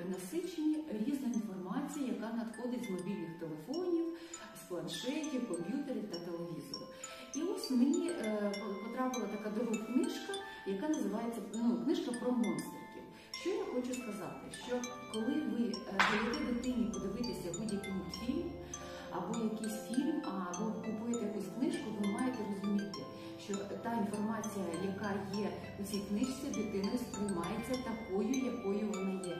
перенасичені різною інформацією, яка надходить з мобільних телефонів, з планшетів, комп'ютерів та телевізору. І ось мені е, потрапила така рук книжка, яка називається ну, книжка про монстриків. Що я хочу сказати? Що коли ви е, даєте дитині подивитися будь-який мультфільм або якийсь фільм, або купуєте якусь книжку, ви маєте розуміти, що та інформація, яка є у цій книжці, дитиною сприймається такою, якою вона є.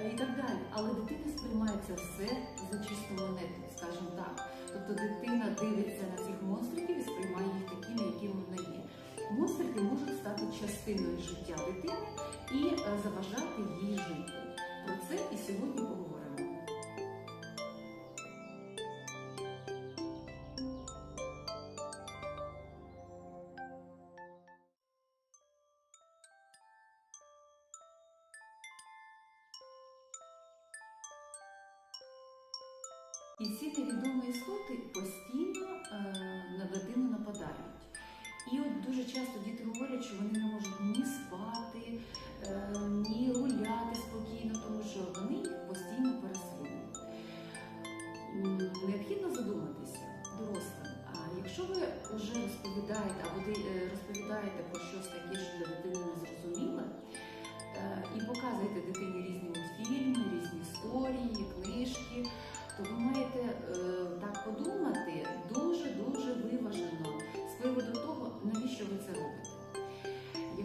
І так далі. Але дитина сприймає це все за чисту монету, скажімо так. Тобто дитина дивиться на цих монстриків і сприймає їх такими, якими вони є. Монстрики можуть стати частиною життя дитини і е, заважати їй жити. Про це І ці невідомі істоти постійно е, на дитину нападають. І от дуже часто діти говорять, що вони не можуть ні спати,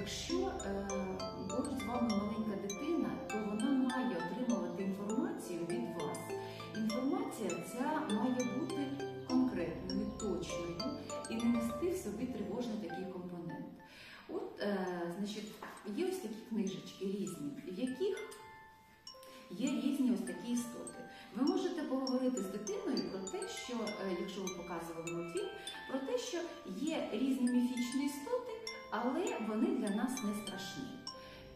Якщо е, поруч з вами маленька дитина, то вона має отримувати інформацію від вас. Інформація ця має бути конкретною, точною і не нести в собі тривожний такий компонент. От, е, значить, є ось такі книжечки різні, в яких є різні ось такі істоти. Ви можете поговорити з дитиною про те, що, е, якщо ви показували мультфільм, про те, що є різні міфічні істоти, але вони для нас не страшні.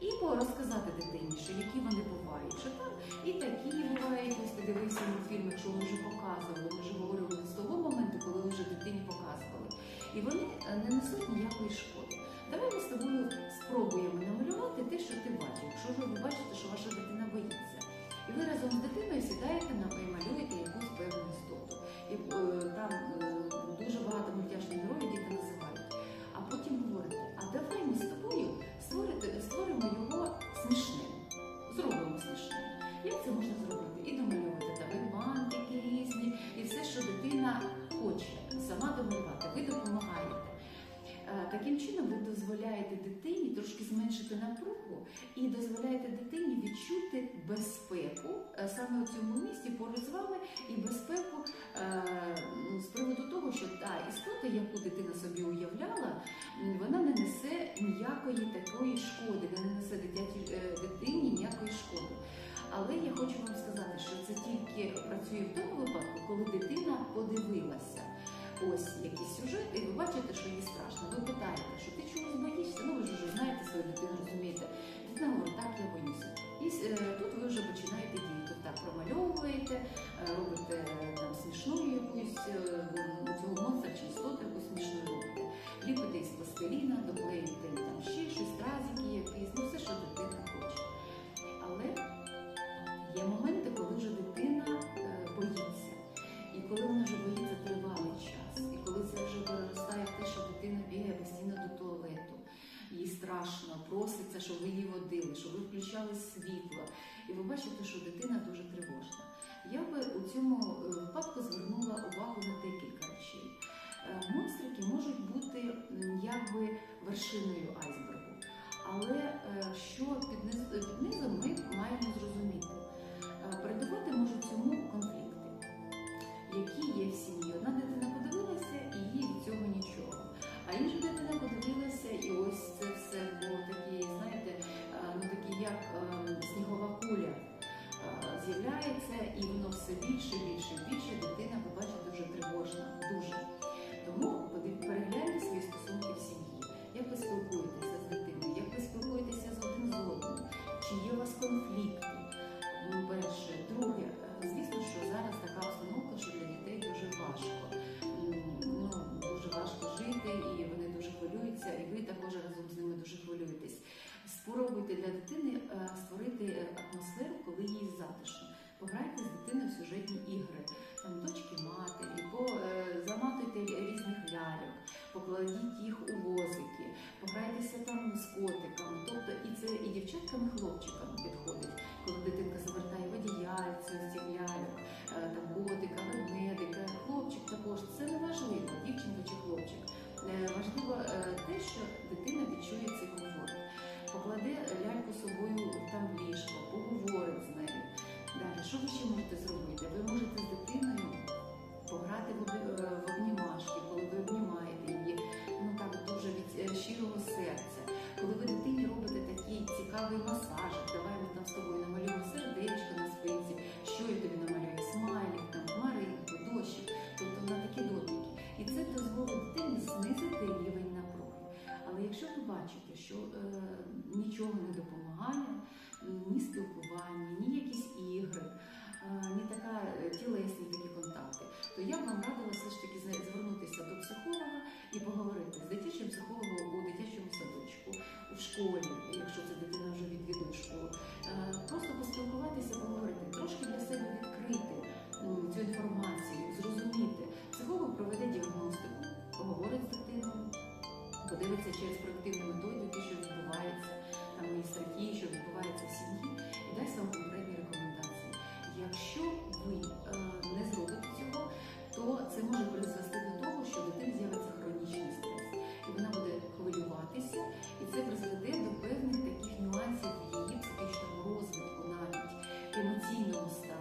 І розказати дитині, що які вони бувають, що там і такі бувають, ось ти дивився мультфільм, якщо ми вже показували, ми вже говорили з того моменту, коли вже дитині показували. І вони е, не несуть ніякої шкоди. Давай ми з тобою спробуємо намалювати те, що ти бачиш. Якщо ж ви бачите, що ваша дитина боїться. І ви разом з дитиною сідаєте на і малюєте якусь певну істоту. І, е, там дитина хоче сама домалювати. Ви допомагаєте. Е, Таким чином ви дозволяєте дитині трошки зменшити напругу і дозволяєте дитині відчути безпеку е, саме у цьому місці поруч з вами і безпеку працює в тому випадку, коли дитина подивилася ось якийсь сюжет, і ви бачите, що їй страшно. Ви питаєте, що ти чогось боїшся? Ну ви ж вже знаєте свою дитину, розумієте. Дитина говорить, так, я боюся. І е, тут ви вже починаєте діяти. Так, промальовуєте, е, робите е, там смішну якусь світло. І ви бачите, що дитина дуже тривожна. Я би у цьому е, випадку звернула увагу на декілька речей. Е, монстрики можуть бути якби вершиною айсбергу, але е, що під і воно все більше, більше, більше. Пограйте з дитиною в сюжетні ігри, там дочки матері, по, е, заматуйте різних ляльок, покладіть їх у возики, пограйтеся там з котиками. Тобто і це і дівчатками, і хлопчиками підходить, коли дитинка завертає водіяльця, з цих ляльок, е, там котика, ведмедика, хлопчик також. Це не важливо, дівчинка чи хлопчик. Емоційному стані.